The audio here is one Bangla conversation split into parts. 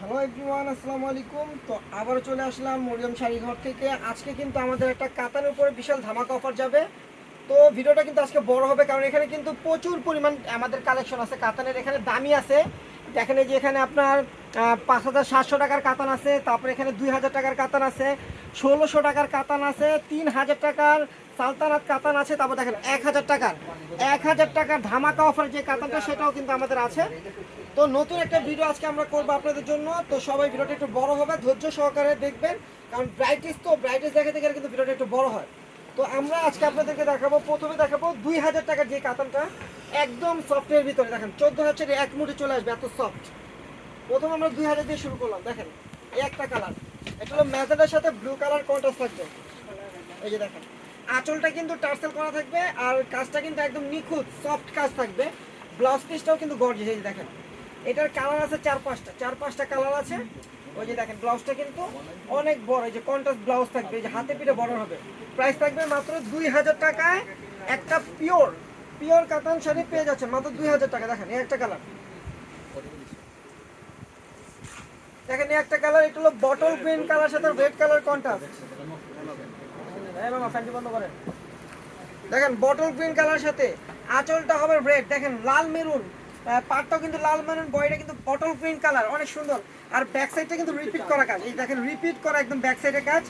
হ্যালো এভরিওয়ান, আসসালামু আলাইকুম। তো আবারও চলে আসলাম মরিয়ম শাড়িঘর থেকে। আজকে কিন্তু আমাদের একটা কাতানের উপরে বিশাল ধামাকা অফার যাবে। তো ভিডিওটা কিন্তু আজকে বড় হবে, কারণ এখানে কিন্তু প্রচুর পরিমাণ আমাদের কালেকশন আছে। কাতানের এখানে দামি আছে। দেখেন এই যে এখানে আপনার পাঁচ হাজার সাতশো টাকার কাতান আছে, তারপরে এখানে দুই হাজার টাকার কাতান আছে, ষোলোশো টাকার কাতান আছে, তিন হাজার টাকার সালতানাত কাতান আছে, তারপর দেখেন এক হাজার টাকার, এক হাজার টাকার ধামাকা অফার যে কাতানটা, সেটাও কিন্তু আমাদের আছে। তো নতুন একটা ভিডিও আজকে আমরা করব আপনাদের জন্য। তো সবাই ভিডিওটা একটু বড় হবে, ধৈর্য সহকারে দেখবেন, কারণ ব্রাইটিস তো ব্রাইটিস দেখাতে গেলে কিন্তু ভিডিওটা একটু বড় হয়। তো আমরা আজকে আপনাদেরকে দেখাবো, প্রথমে দেখাবো দুই হাজার টাকার যে কাতানটা, একদম সফটের ভিতরে। দেখেন, চোদ্দ হাজার এক মুঠে চলে আসবে, এত সফট প্রথম আমরা দুই হাজার দিয়ে শুরু করলাম, দেখেন এই একটা কালার এটা হলো ম্যাজেন্টার সাথে ব্লু কালার কন্ট্রাস্ট থাকবে। এই যে দেখেন, আঁচলটা কিন্তু টার্সেল করা থাকবে, আর কাজটা কিন্তু একদম নিখুঁত সফট কাজ থাকবে। ব্লাউজ পিসটাও কিন্তু গর্জিয়াস এই যে দেখেন। এটার কালার আছে চার পাঁচটা চার পাঁচটা কালার আছে। ওই যে দেখেন ব্লাউজটা কিন্তু অনেক বড়, এই যে কন্ট্রাস্ট ব্লাউজ থাকবে, এই যে হাতে পিঠে বড় হবে। প্রাইস থাকবে মাত্র দুই হাজার টাকায় একটা পিওর পিওর কাতান শাড়ি পেয়ে যাচ্ছেন, মাত্র দুই হাজার টাকা। দেখেন একটা কালার দেখেন একটা কালার এটা হলো বটল গ্রিন কালার সাথে রেড কালার কন্ট্রাস্ট দেখেন বটল গ্রিন কালার সাথে আঁচলটা হবে রেড দেখেন, লাল মেরুন পাটটাও কিন্তু লাল মেরুন বডিটা কিন্তু বটল গ্রিন কালার অনেক সুন্দর। আর ব্যাক সাইডটা কিন্তু রিপিট করা কাজ। এই দেখেন রিপিট করা একদম ব্যাক সাইডে কাজ।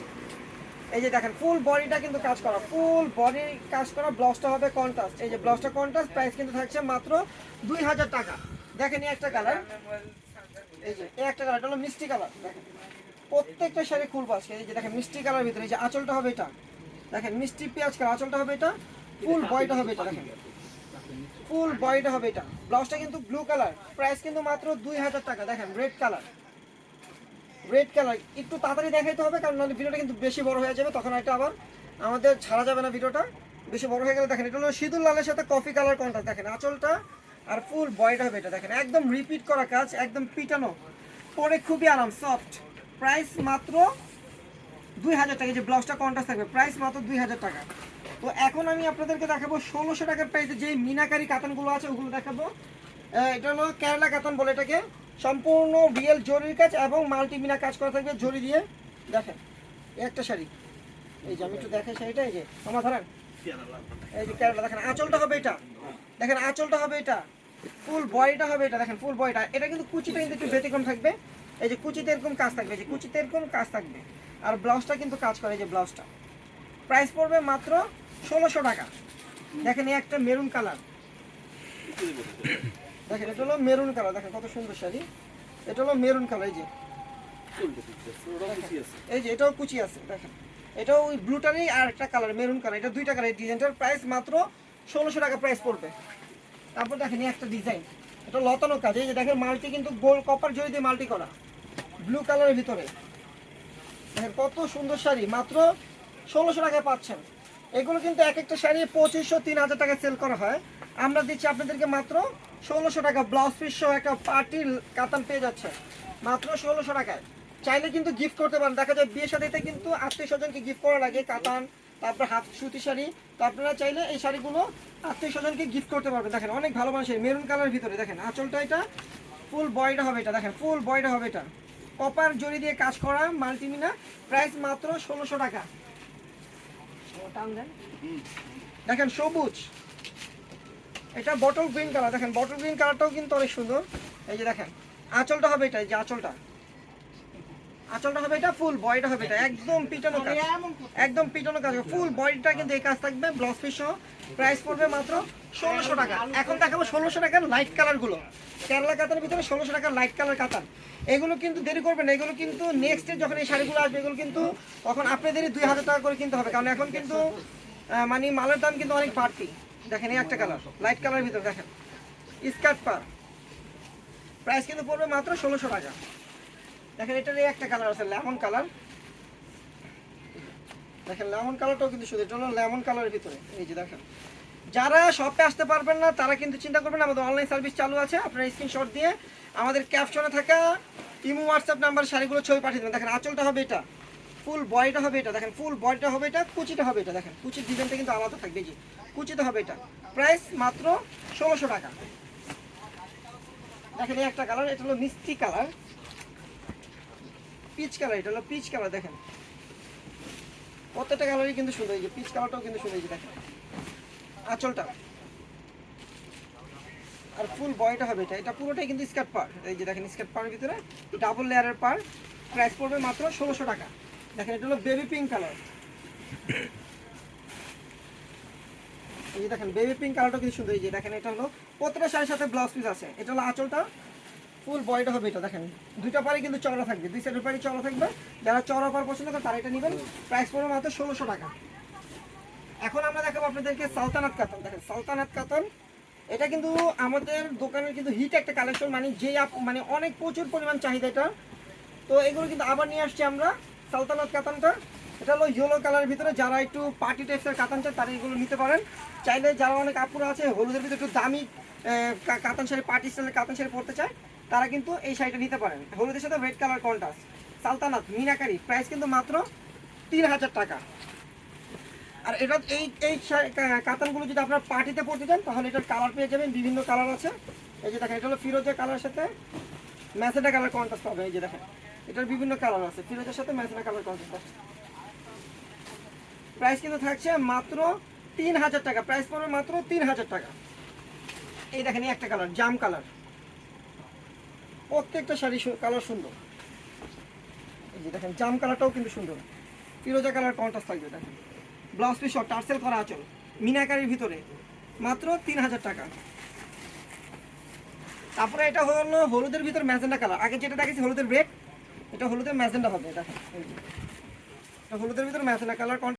এই যে দেখেন ফুল বডিটা কিন্তু কাজ করা ফুল বডি কাজ করা ব্লাউজটা হবে কন্ট্রাস্ট এই যে ব্লাউজটা কন্ট্রাস্ট প্রাইস কিন্তু থাকছে মাত্র দুই হাজার টাকা। দেখেন এই একটা কালার এই যে এই একটা কালার এটা হলো মিষ্টি কালার দেখেন প্রত্যেকটা শাড়ি খুলবো আজকে। এই যে দেখেন মিষ্টি কালার ভিতরে এই যে আঁচলটা হবে এটা। দেখেন মিষ্টি পেঁয়াজ কালার আঁচলটা হবে এটা। ফুল বয়টা হবে এটা দেখেন। ফুল বয়টা হবে এটা। ব্লাউজটা কিন্তু ব্লু কালার প্রাইস কিন্তু মাত্র দুই হাজার টাকা। দেখেন রেড কালার রেড কালার একটু তাড়াতাড়ি দেখাইতে হবে, কারণ নাহলে ভিডিওটা কিন্তু বেশি বড় হয়ে যাবে। তখন এটা আবার আমাদের ছাড়া যাবে না ভিডিওটা। বেশি বড় হয়ে গেলে দেখেন, এটা হলো সিঁদুর লালের সাথে কফি কালার কোনটা দেখেন, আঁচলটা আর ফুল বয়টা হবে এটা। দেখেন, একদম রিপিট করা কাজ, একদম পিটানো। পরে খুবই আরাম সফট প্রাইস মাত্র দুই হাজার টাকা। যে ব্লাউজটা কন্ট্রাস্ট থাকবে প্রাইস মাত্র দুই হাজার টাকা। তো এখন আমি আপনাদেরকে দেখাবো ষোলোশো টাকার প্রাইসে যে মিনাকারি কাতানগুলো আছে, ওগুলো দেখাবো। এটা হলো কেরালা কাতান বলে এটাকে। সম্পূর্ণ রিয়েল জরির কাজ এবং মাল্টি মিনা কাজ করা থাকবে জরি দিয়ে। দেখেন একটা শাড়ি। এই যে আমি একটু দেখেন শাড়িটা, এই যে, আমার ধরেন। এই যে কেরালা, দেখেন, আঁচলটা হবে এটা। দেখেন, আঁচলটা হবে এটা। ফুল বডিটা হবে এটা, দেখেন, ফুল বডিটা। এটা কিন্তু কুচিটা কিন্তু একটু ব্যতিক্রম থাকবে। এই যে কুচিতে এরকম কাজ থাকবে যে কুচিতে এরকম কাজ থাকবে। আর ব্লাউজটা কিন্তু কাজ করে, এই যে ব্লাউজটা। প্রাইস পড়বে মাত্র ষোলোশো টাকা। দেখেন এই একটা মেরুন কালার। দেখেন, এটা হলো মেরুন কালার। দেখেন কত সুন্দর শাড়ি। এটা হলো মেরুন কালার, এই যে। এই যে, এটাও কুচি আছে, দেখেন। এটাও ওই ব্লুটারই আর একটা কালার, মেরুন কালার। এটা দুইটা কালার ডিজাইনটার প্রাইস মাত্র ষোলোশো টাকা প্রাইস পড়বে। তারপর দেখেন এই একটা ডিজাইন এটা লতানো কাজ। এই যে দেখেন, মাল্টি কিন্তু গোল কপার জড়ি দিয়ে মাল্টি করা। ব্লু কালারের ভিতরে। দেখেন কত সুন্দর শাড়ি। মাত্র ষোলোশো টাকায় পাচ্ছেন। এগুলো কিন্তু এক একটা শাড়ি পঁচিশশো, তিন হাজার টাকায় সেল করা হয়। আমরা দিচ্ছি আপনাদেরকে মাত্র ষোলোশো টাকা। ব্লাউজ পিস সহ একটা পার্টির কাতান পেয়ে যাচ্ছে। মাত্র ষোলোশো টাকায়। চাইলে কিন্তু গিফট করতে পারেন। দেখা যায় বিয়ে শাড়িতে কিন্তু আত্মীয় স্বজনকে গিফট করা লাগে, কাতান, তারপর হাফ সুতি শাড়ি। তো আপনারা চাইলে এই শাড়িগুলো আত্মীয় স্বজনকে গিফট করতে পারবেন। দেখেন, অনেক ভালো মানুষ মেরুন কালার ভিতরে, দেখেন, আঁচলটা এটা ফুল বয়টা হবে এটা। দেখেন ফুল বয়টা হবে এটা। কপার জড়ি দিয়ে কাজ করা মাল্টিমিনা প্রাইস মাত্র ষোলোশো টাকা। দেখেন সবুজ। এটা বটল গ্রিন কালার দেখেন বটল গ্রিন কালারটাও কিন্তু অনেক সুন্দর। এই যে দেখেন, আঁচলটা হবে এটা যে আঁচলটা। আঁচলটা হবে এটা ফুল বডিটা হবে এটা। একদম পিটানো কাজ। একদম পিটানো কাজ। ফুল বডিটা কিন্তু এই কাজ থাকবে ব্লাউজ পিস সহ। প্রাইস পড়বে মাত্র ষোলোশো টাকা। এখন দেখাবো ষোলোশো টাকার লাইট কালারগুলো কেরালা কাতার ভিতরে ষোলোশো টাকার লাইট কালার কাতান এগুলো কিন্তু দেরি করবেন না। এগুলো কিন্তু নেক্সট যখন এই শাড়িগুলো আসবে এগুলো কিন্তু তখন আপনাদেরই দুই হাজার টাকা করে কিনতে হবে। কারণ এখন কিন্তু মানে মালের দাম কিন্তু অনেক বাড়তি। দেখেন এই একটা কালার লাইট কালার ভিতরে দেখেন। স্কার্ট পার। প্রাইস কিন্তু পড়বে মাত্র ষোলোশো টাকা। দেখেন এটার একটা কালার আছে লেমন কালার দেখেন লেমন কালারটাও কিন্তু শুধু এটা হলো লেমন কালারের ভিতরে। এই যে দেখেন। যারা শপে আসতে পারবেন না, তারা কিন্তু চিন্তা করবেন আমাদের অনলাইন সার্ভিস চালু আছে। আপনারা স্ক্রিনশট দিয়ে আমাদের ক্যাপশনে থাকা ইমো হোয়াটসঅ্যাপ নাম্বার শাড়িগুলো ছবি পাঠিয়ে দেবেন। দেখেন, আঁচলটা হবে এটা। ফুল বডিটা হবে এটা। দেখেন, ফুল বডিটা হবে এটা, কুচিটা হবে এটা। দেখেন কুচির ডিজাইনটা কিন্তু আলাদা থাকবে। যে, কুচিটা হবে এটা। প্রাইস মাত্র ষোলোশো টাকা। দেখেন, এই একটা কালার এটা হলো মিষ্টি কালার পিচ কালার এটা হলো পিচ কালার দেখেন। প্রত্যেকটা কালারই কিন্তু সুন্দর, এই যে পিচ কালারটাও কিন্তু সুন্দর, এই যে দেখেন। আঁচলটা। আর ফুল বয়টা হবে এটা। এটা পুরোটাই কিন্তু স্কার্ট পার এই যে দেখেন স্কার্ট পারের ভিতরে। ডাবল লেয়ারের পার প্রাইস পড়বে মাত্র ষোলোশো টাকা। দেখেন এটা হলো বেবি পিঙ্ক কালার এই যে দেখেন বেবি পিঙ্ক কালারটা কিন্তু সুন্দর, এই যে দেখেন এটা হলো প্রত্যেকটা শাড়ির সাথে ব্লাউজ পিস আছে। এটা হলো আঁচলটা ফুল বয়টা হবে এটা, দেখেন। দুইটা পারে কিন্তু চড়া থাকবে, দুই সাইডের পারে চড়া থাকবে। যারা চড়া পার পছন্দ করে তারা এটা নেবেন। প্রাইস পড়বে মাত্র ষোলোশো টাকা। এখন আমরা দেখাবো আপনাদেরকে সালতানাত কাতান দেখেন, সালতানাত কাতান এটা কিন্তু আমাদের দোকানের কিন্তু হিট একটা কালেকশন মানে যে মানে অনেক প্রচুর পরিমাণ চাহিদা এটা। তো এগুলো কিন্তু আবার নিয়ে আসছি আমরা, সালতানাত কাতানটা এটা হলো ইয়েলো কালারের ভিতরে, যারা একটু পার্টি টাইপসের কাতান চায়, তারা এগুলো নিতে পারেন। চাইলে যারা অনেক আপুরা আছে, হলুদের ভিতরে একটু দামি কাতান শাড়ি পার্টি স্টাইলের কাতান শাড়ি পরতে চায় তারা কিন্তু এই শাড়িটা নিতে পারেন। হলুদের সাথে রেড কালার কন্ট্রাস্ট সালতানাত, মিনাকারি প্রাইস কিন্তু মাত্র তিন হাজার টাকা। আর এটা এই এই কাতানগুলো যদি আপনার পার্টিতে পড়তে চান, তাহলে এটার কালার পেয়ে যাবেন, বিভিন্ন কালার আছে। এই যে দেখেন, এটা হলো ফিরোজা কালার সাথে ম্যাসেডা কালার কন্ট্রাস্ট হবে এই যে দেখেন, এটার বিভিন্ন কালার আছে। ফিরোজের সাথে ম্যাসেডা কালার কন্ট্রাস্ট প্রাইস কিন্তু থাকছে মাত্র তিন হাজার টাকা। প্রাইস পড়বে মাত্র তিন হাজার টাকা। এই দেখেন একটা কালার জাম কালার প্রত্যেকটা শাড়ি কালার সুন্দর। এই যে দেখেন, জাম কালারটাও কিন্তু সুন্দর। ফিরোজা কালার কন্ট্রাস্ট থাকবে, দেখেন। ব্লাউজ পিস শর্ট টার্সেল করা আচল মিনাকারির ভিতরে। মাত্র তিন হাজার টাকা। তারপরে এটা হলো হলুদের ভিতর ম্যাজেন্ডা কালার। আগে যেটা দেখেছি হলুদের রেড এটা হলুদের ম্যাজেন্ডা হবে, দেখেন। এটা হলুদের ভিতর ম্যাজেন্ডা কালার